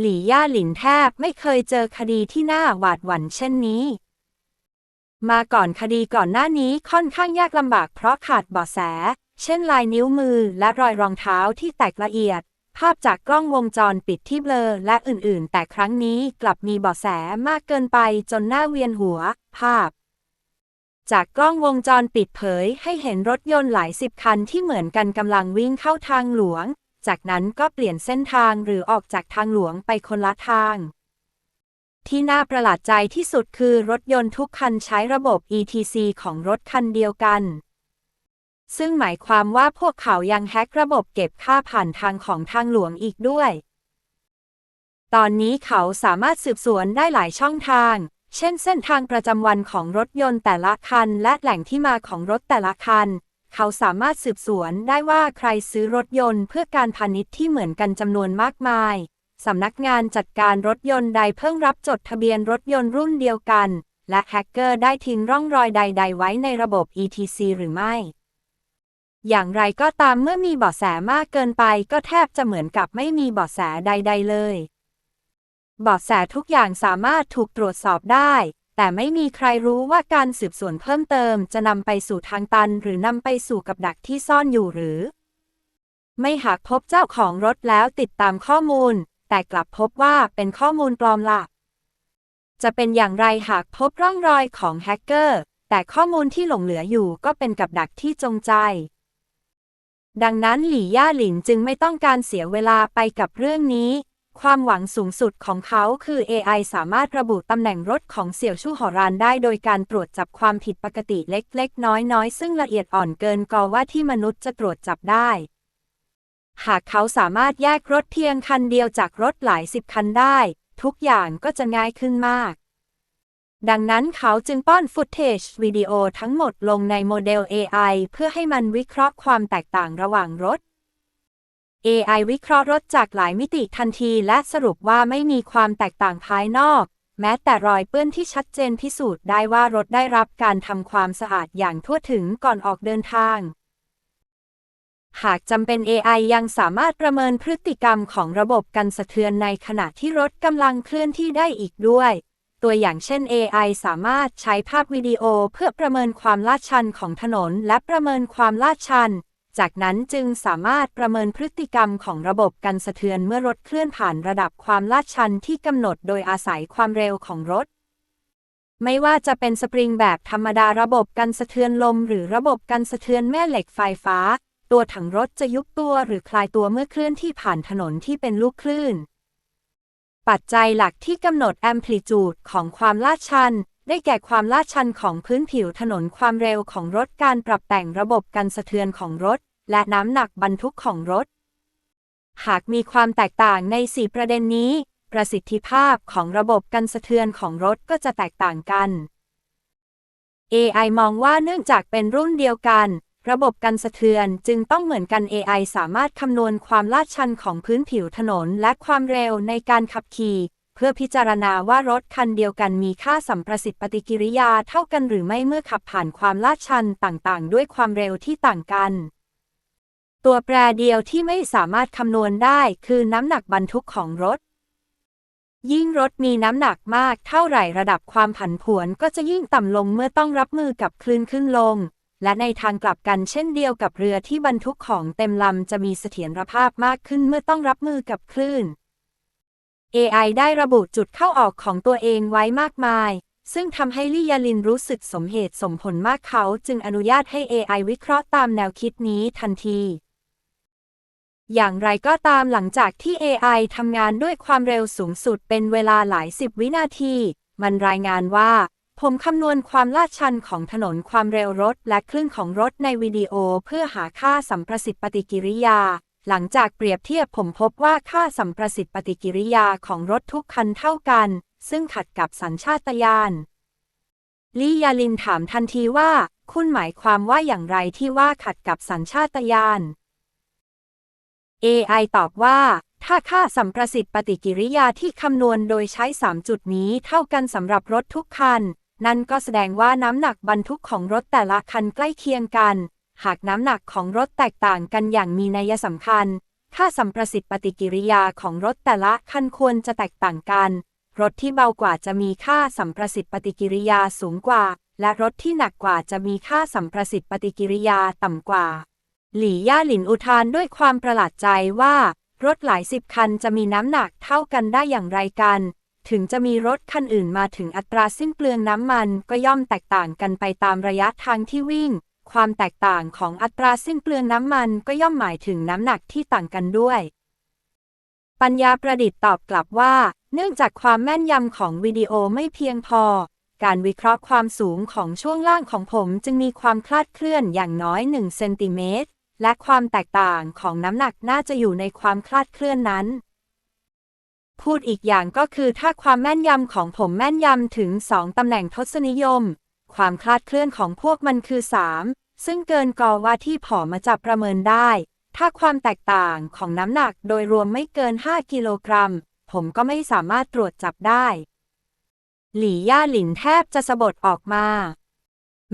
หลี่ย่าหลินแทบไม่เคยเจอคดีที่น่าหวาดหวั่นเช่นนี้ มาก่อนคดีก่อนหน้านี้ค่อนข้างยากลำบากเพราะขาดเบาะแส เช่นลายนิ้วมือและรอยรองเท้าที่แตกละเอียด ภาพจากกล้องวงจรปิดที่เบลอและอื่นๆ แต่ครั้งนี้กลับมีเบาะแสมากเกินไปจนหน้าเวียนหัว ภาพ จากกล้องวงจรปิดเผยให้เห็นรถยนต์หลายสิบคันที่เหมือนกันกำลังวิ่งเข้าทางหลวง จากนั้นก็เปลี่ยนเส้นทางหรือออกจากทางหลวงไปคนละทาง ที่น่าประหลาดใจที่สุดคือรถยนต์ทุกคันใช้ระบบ ETC ของรถคันเดียวกัน ซึ่งหมายความว่าพวกเขายังแฮกระบบเก็บค่าผ่านทางของทางหลวงอีกด้วย ตอนนี้เขาสามารถสืบสวนได้หลายช่องทางเช่นเส้นทางประจำวันของรถยนต์แต่ละคัน และแหล่งที่มาของรถแต่ละคัน เขาสามารถสืบสวนได้ว่าใครซื้อรถยนต์เพื่อการพาณิชย์ที่เหมือนกันจำนวนมากมาย สำนักงานจัดการรถยนต์ใดเพิ่งรับจดทะเบียนรถยนต์รุ่นเดียวกัน และแฮกเกอร์ได้ทิ้งร่องรอยใด ๆ ไว้ในระบบ ETC หรือไม่ อย่างไรก็ตามเมื่อมีเบาะแสมากเกินไปก็แทบจะเหมือนกับไม่มีเบาะแสใด ๆ เลย เบาะแสทุกอย่างสามารถถูกตรวจสอบได้ แต่ไม่มีใครรู้ว่าการสืบสวนเพิ่มเติมจะนำไปสู่ทางตัน หรือนำไปสู่กับดักที่ซ่อนอยู่หรือ ไม่หากพบเจ้าของรถแล้วติดตามข้อมูล แต่กลับพบว่าเป็นข้อมูลปลอมล่ะ จะเป็นอย่างไรหากพบร่องรอยของแฮกเกอร์ แต่ข้อมูลที่หลงเหลืออยู่ก็เป็นกับดักที่จงใจ ดังนั้นหลี่ย่าหลินจึงไม่ต้องการเสียเวลาไปกับเรื่องนี้ ความหวังสูงสุดของเขาคือ AI สามารถระบุตำแหน่งรถของเสี่ยวชู่หอรานได้โดยการตรวจจับความผิดปกติเล็กๆ น้อยๆ ซึ่งละเอียดอ่อนเกินกว่าที่มนุษย์จะตรวจจับได้ หากเขาสามารถแยกรถเพียงคันเดียวจากรถหลายสิบคันได้ ทุกอย่างก็จะง่ายขึ้นมาก ดังนั้นเขาจึงป้อนฟุตเทจวิดีโอทั้งหมดลงในโมเดล AI เพื่อให้มันวิเคราะห์ความแตกต่างระหว่างรถ AI วิเคราะห์รถจากหลายมิติทันทีและสรุปว่าไม่มีความแตกต่างภายนอก แม้แต่รอยเปื้อนที่ชัดเจนพิสูจน์ได้ว่ารถได้รับการทำความสะอาดอย่างทั่วถึงก่อนออกเดินทาง หากจำเป็น AI ยังสามารถประเมินพฤติกรรมของระบบกันสะเทือนในขณะที่รถกำลังเคลื่อนที่ได้อีกด้วยตัวอย่างเช่น AI สามารถใช้ภาพวิดีโอเพื่อประเมินความลาดชันของถนน และประเมินความลาดชัน จากนั้นจึงสามารถประเมินพฤติกรรมของระบบกันสะเทือนเมื่อรถเคลื่อนผ่านระดับความลาดชันที่กำหนดโดยอาศัยความเร็วของรถ ไม่ว่าจะเป็นสปริงแบบธรรมดาระบบกันสะเทือนลม หรือระบบกันสะเทือนแม่เหล็กไฟฟ้า ตัวถังรถจะยุบตัวหรือคลายตัวเมื่อเคลื่อนที่ผ่านถนนที่เป็นลูกคลื่น ปัจจัยหลักที่กำหนดแอมพลิจูดของความลาดชัน ได้แก่ความลาดชันของพื้นผิวถนนความเร็วของรถการปรับแต่งระบบกันสะเทือนของรถ และน้ำหนักบรรทุกของรถ หากมีความแตกต่างใน 4 ประเด็นนี้ ประสิทธิภาพของระบบกันสะเทือนของรถก็จะแตกต่างกัน AI มองว่าเนื่องจากเป็นรุ่นเดียวกัน ระบบกันสะเทือนจึงต้องเหมือนกัน AI สามารถคำนวณความลาดชันของพื้นผิวถนนและความเร็วในการขับขี่ พื่อพิจารณาว่ารถคันเดียวกันมีค่าสัมประสิทธิ์ปฏิกิริยาเท่ากันหรือไม่เมื่อขับผ่านความลาดชันต่างๆ ด้วยความเร็วที่ต่างกัน ตัวแปรเดียวที่ไม่สามารถคำนวณได้คือน้ำหนักบรรทุกของรถ ยิ่งรถมีน้ำหนักมากเท่าไหร่ระดับความผันผวนก็จะยิ่งต่ำลงเมื่อต้องรับมือกับคลื่นขึ้นลง และในทางกลับกันเช่นเดียวกับเรือที่บรรทุกของเต็มลำจะมีเสถียรภาพมากขึ้นเมื่อต้องรับมือกับคลื่น AI ได้ระบุจุดเข้าออกของตัวเองไว้มากมาย ซึ่งทำให้ลียาลินรู้สึกสมเหตุสมผลมากเขาจึงอนุญาตให้ AI วิเคราะห์ตามแนวคิดนี้ทันที อย่างไรก็ตามหลังจากที่ AI ทำงานด้วยความเร็วสูงสุดเป็นเวลาหลายสิบวินาที มันรายงานว่า ผมคำนวณความลาดชันของถนนความเร็วรถและคลื่นของรถในวิดีโอเพื่อหาค่าสัมประสิทธิ์ปฏิกิริยา หลังจากเปรียบเทียบผมพบว่าค่าสัมประสิทธิ์ปฏิกิริยาของรถทุกคันเท่ากัน ซึ่งขัดกับสัญชาตญาณลี่ยาลินถามทันทีว่า คุณหมายความว่าอย่างไรที่ว่าขัดกับสัญชาตญาณ AI ตอบว่า ถ้าค่าสัมประสิทธิ์ปฏิกิริยาที่คำนวณโดยใช้ 3 จุดนี้เท่ากันสำหรับรถทุกคัน นั่นก็แสดงว่าน้ำหนักบรรทุกของรถแต่ละคันใกล้เคียงกัน หากน้ำหนักของรถแตกต่างกันอย่างมีนัยสำคัญ ค่าสัมประสิทธิ์ปฏิกิริยาของรถแต่ละคันควรจะแตกต่างกัน รถที่เบากว่าจะมีค่าสัมประสิทธิ์ปฏิกิริยาสูงกว่า และรถที่หนักกว่าจะมีค่าสัมประสิทธิ์ปฏิกิริยาต่ำกว่า หลี่ย่าหลินอุทานด้วยความประหลาดใจว่า รถหลายสิบคันจะมีน้ำหนักเท่ากันได้อย่างไรกัน ถึงจะมีรถคันอื่นมาถึงอัตราสิ้นเปลืองน้ำมันก็ย่อมแตกต่างกันไปตามระยะทางที่วิ่ง ความแตกต่างของอัตราสิ้นเปลืองน้ำมันก็ย่อมหมายถึงน้ำหนักที่ต่างกันด้วย ปัญญาประดิษฐ์ตอบกลับว่า เนื่องจากความแม่นยำของวิดีโอไม่เพียงพอ การวิเคราะห์ความสูงของช่วงล่างของผมจึงมีความคลาดเคลื่อนอย่างน้อย1เซนติเมตรและความแตกต่างของน้ำหนักน่าจะอยู่ในความคลาดเคลื่อนนั้น พูดอีกอย่างก็คือถ้าความแม่นยำของผมแม่นยำถึง 2 ตำแหน่งทศนิยม ความคลาดเคลื่อนของพวกมันคือ 3 ซึ่งเกินกอว่าที่ผอมาจับประเมินได้ ถ้าความแตกต่างของน้ำหนักโดยรวมไม่เกิน 5 กิโลกรัม ผมก็ไม่สามารถตรวจจับได้ หลี่ย่าหลินแทบจะสะบดออกมา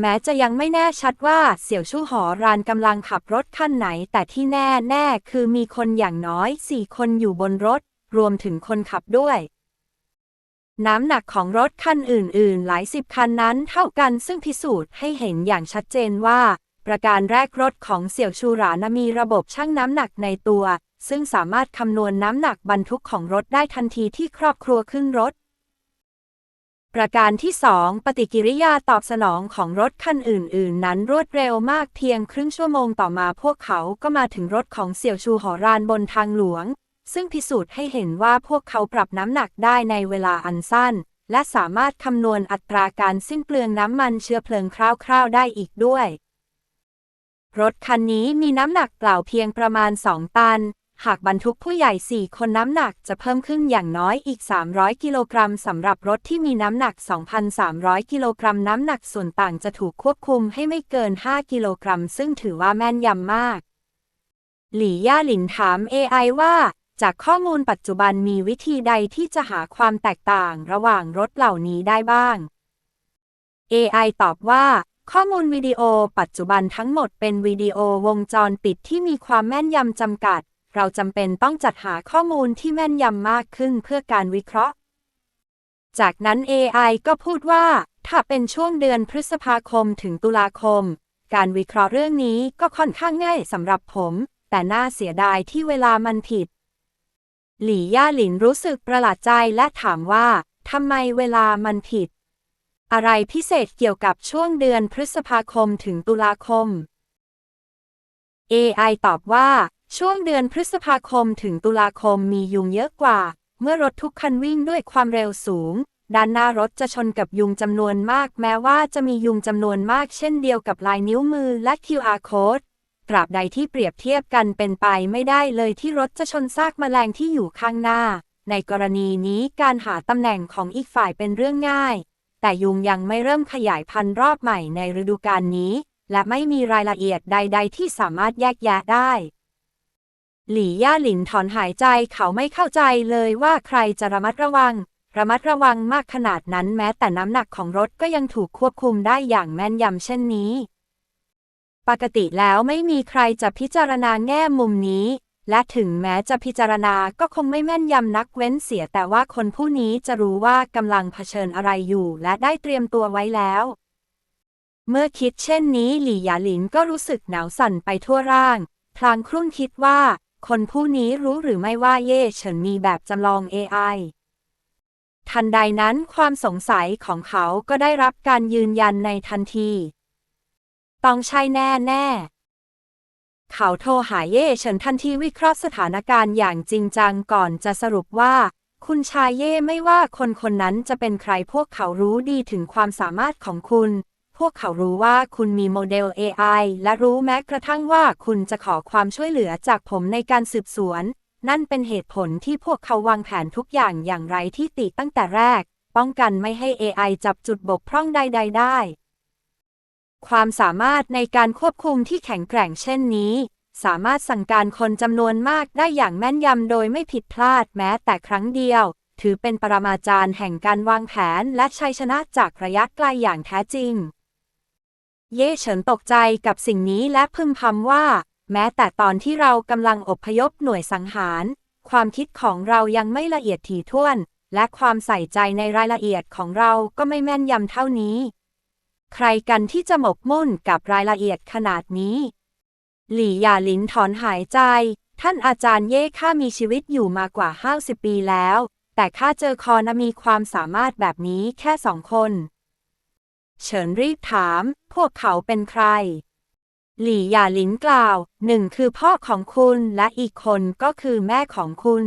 แม้จะยังไม่แน่ชัดว่าเสี่ยวชู่หอรานกำลังขับรถคันไหน แต่ที่แน่แน่คือมีคนอย่างน้อยสี่คนอยู่บนรถ รวมถึงคนขับด้วย น้ำหนักของรถคันอื่น ๆ หลายสิบคันนั้นเท่ากันซึ่งพิสูจน์ให้เห็นอย่างชัดเจนว่า ประการแรกรถของเสี่ยวชูหรานมีระบบชั่งน้ำหนักในตัว ซึ่งสามารถคำนวณน้ำหนักบรรทุกของรถได้ทันทีที่ครอบครัวขึ้นรถ ประการที่ 2 ปฏิกิริยาตอบสนองของรถคันอื่น ๆ นั้นรวดเร็วมากเพียงครึ่งชั่วโมงต่อมาพวกเขาก็มาถึงรถของเสี่ยวชูหอรานบนทางหลวง ซึ่งพิสูจน์ให้เห็นว่าพวกเขาปรับน้ำหนักได้ในเวลาอันสั้น และสามารถคำนวณอัตราการสิ้นเปลืองน้ำมันเชื้อเพลิงคร่าวๆได้อีกด้วย รถคันนี้มีน้ำหนักเปล่าเพียงประมาณ 2 ตัน หากบรรทุกผู้ใหญ่ 4 คนน้ำหนักจะเพิ่มขึ้นอย่างน้อยอีก 300 กิโลกรัมสำหรับรถที่มีน้ำหนัก 2,300 กิโลกรัมน้ำหนักส่วนต่างจะถูกควบคุมให้ไม่เกิน 5 กิโลกรัม ซึ่งถือว่าแม่นยำมาก หลี่ย่าหลินถาม AI ว่า จากข้อมูลปัจจุบันมีวิธีใดที่จะหาความแตกต่างระหว่างรถเหล่านี้ได้บ้าง AI ตอบว่า ข้อมูลวิดีโอปัจจุบันทั้งหมดเป็นวิดีโอวงจรปิดที่มีความแม่นยำจำกัด เราจำเป็นต้องจัดหาข้อมูลที่แม่นยำมากขึ้นเพื่อการวิเคราะห์ จากนั้น AI ก็พูดว่า ถ้าเป็นช่วงเดือนพฤษภาคมถึงตุลาคม การวิเคราะห์เรื่องนี้ก็ค่อนข้างง่ายสำหรับผม แต่น่าเสียดายที่เวลามันผิด หลี่ย่าหลินรู้สึกประหลาดใจและถามว่าทำไมเวลามันผิด อะไรพิเศษเกี่ยวกับช่วงเดือนพฤษภาคมถึงตุลาคม AI ตอบว่า ช่วงเดือนพฤษภาคมถึงตุลาคมมียุงเยอะกว่า เมื่อรถทุกคันวิ่งด้วยความเร็วสูง ด้านหน้ารถจะชนกับยุงจำนวนมาก แม้ว่าจะมียุงจำนวนมากเช่นเดียวกับลายนิ้วมือและ QR code ตราบใดที่เปรียบเทียบกันเป็นไปไม่ได้เลยที่รถจะชนซากแมลงที่อยู่ข้างหน้า ในกรณีนี้การหาตำแหน่งของอีกฝ่ายเป็นเรื่องง่าย แต่ยุงยังไม่เริ่มขยายพันธุ์รอบใหม่ในฤดูกาลนี้ และไม่มีรายละเอียดใด ๆ ที่สามารถแยกแยะได้ หลี่ย่าหลินถอนหายใจเขาไม่เข้าใจเลยว่าใครจะระมัดระวัง ระมัดระวังมากขนาดนั้นแม้แต่น้ำหนักของรถก็ยังถูกควบคุมได้อย่างแม่นยำเช่นนี้ ปกติแล้วไม่มีใครจะพิจารณาแง่มุมนี้ และถึงแม้จะพิจารณาก็คงไม่แม่นยำนักเว้นเสียแต่ว่าคนผู้นี้จะรู้ว่ากำลังเผชิญอะไรอยู่ และได้เตรียมตัวไว้แล้ว เมื่อคิดเช่นนี้หลี่หยาหลินก็รู้สึกหนาวสั่นไปทั่วร่าง พลางครุ่นคิดว่า คนผู้นี้รู้หรือไม่ว่าเย่เฉินมีแบบจำลอง AI ทันใดนั้นความสงสัยของเขาก็ได้รับการยืนยันในทันที ต้องใช่แน่แน่เขาโทรหาเย่เฉินทันทีวิเคราะห์สถานการณ์อย่างจริงจังก่อนจะสรุปว่า คุณชายเย่ไม่ว่าคนคนนั้นจะเป็นใครพวกเขารู้ดีถึงความสามารถของคุณ พวกเขารู้ว่าคุณมีโมเดล AI และรู้แม้กระทั่งว่าคุณจะขอความช่วยเหลือจากผมในการสืบสวน นั่นเป็นเหตุผลที่พวกเขาวางแผนทุกอย่างอย่างไรที่ติตั้งแต่แรก ป้องกันไม่ให้ AI จับจุดบกพร่องใด ๆ ได้ ความสามารถในการควบคุมที่แข็งแกร่งเช่นนี้ สามารถสั่งการคนจำนวนมากได้อย่างแม่นยำโดยไม่ผิดพลาดแม้แต่ครั้งเดียว ถือเป็นปรมาจารย์แห่งการวางแผนและชัยชนะจากระยะไกลอย่างแท้จริง เย่เฉินตกใจกับสิ่งนี้และพึมพำว่า แม้แต่ตอนที่เรากำลังอพยพหน่วยสังหาร ความคิดของเรายังไม่ละเอียดถี่ถ้วน และความใส่ใจในรายละเอียดของเราก็ไม่แม่นยำเท่านี้ ใครกันที่จะหมกมุ่นกับรายละเอียดขนาดนี้ หลี่หยาหลินถอนหายใจ ท่านอาจารย์เย่ข้ามีชีวิตอยู่มากว่า50ปีแล้ว แต่ข้าเจอคอนะมีความสามารถแบบนี้แค่สองคน เฉินรีบถาม พวกเขาเป็นใคร หลี่หยาหลินกล่าว หนึ่งคือพ่อของคุณและอีกคนก็คือแม่ของคุณ